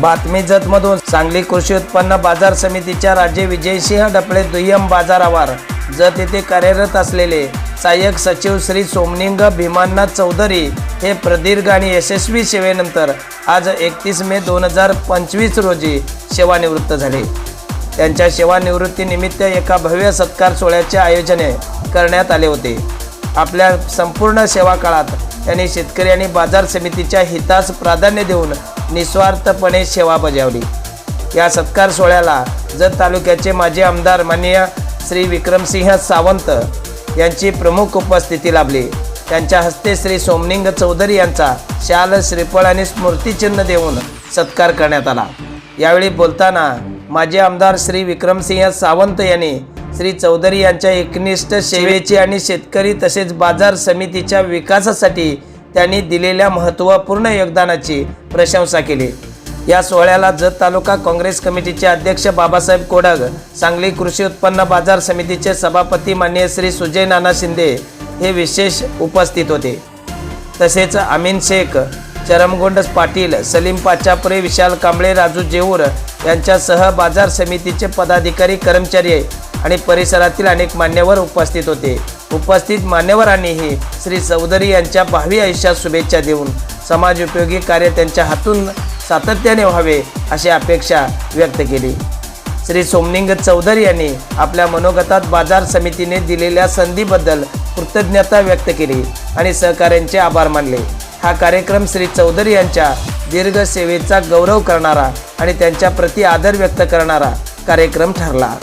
बातमी जतमधून सांगली कृषी उत्पन्न बाजार समितीच्या राज्य विजयसिंह डपळे दुय्यम बाजारावर. जत येथे कार्यरत असलेले सहाय्यक सचिव श्री सोमनिंग भीमांना चौधरी हे प्रदीर्घ आणि यशस्वी सेवेनंतर आज एकतीस मे दोन हजार पंचवीस रोजी सेवानिवृत्त झाले. त्यांच्या सेवानिवृत्तीनिमित्त एका भव्य सत्कार सोहळ्याचे आयोजन करण्यात आले होते. आपल्या संपूर्ण सेवा काळात त्यांनी शेतकरी आणि बाजार समितीच्या हितास प्राधान्य देऊन निस्वार्थपणे सेवा बजावली. या सत्कार सोहळ्याला जत तालुक्याचे माजी आमदार माननीय श्री विक्रमसिंह सावंत यांची प्रमुख उपस्थिती लाभली. त्यांच्या हस्ते श्री सोमनिंग चौधरी यांचा शाल श्रीफळ आणि स्मृतिचिन्ह देऊन सत्कार करण्यात आला. यावेळी बोलताना माजी आमदार श्री विक्रमसिंह सावंत यांनी श्री चौधरी यांच्या एकनिष्ठ सेवेची आणि शेतकरी तसेच बाजार समितीच्या विकासासाठी त्यांनी दिलेल्या महत्त्वपूर्ण योगदानाची प्रशंसा केली. या सोहळ्याला जत तालुका काँग्रेस कमिटीचे अध्यक्ष बाबासाहेब कोडग सांगली कृषी उत्पन्न बाजार समितीचे सभापती माननीय श्री सुजय नाना शिंदे हे विशेष उपस्थित होते. तसेच अमीन शेख चरमगोंड पाटील सलीम पाचापुरे विशाल कांबळे राजू जेऊर यांच्यासह बाजार समितीचे पदाधिकारी कर्मचारी आणि परिसरातील अनेक मान्यवर उपस्थित होते. उपस्थित मान्यवरांनीही श्री चौधरी यांच्या भावी आयुष्यात शुभेच्छा देऊन समाज उपयोगी कार्य त्यांच्या हातून सातत्याने व्हावे अशी अपेक्षा व्यक्त केली. श्री सोमनिंग चौधरी यांनी आपल्या मनोगतात बाजार समितीने दिलेल्या संधीबद्दल कृतज्ञता व्यक्त केली आणि सहकाऱ्यांचे आभार मानले. हा कार्यक्रम श्री चौधरी यांच्या दीर्घ सेवेचा गौरव करणारा आणि त्यांच्या प्रति आदर व्यक्त करणारा कार्यक्रम ठरला.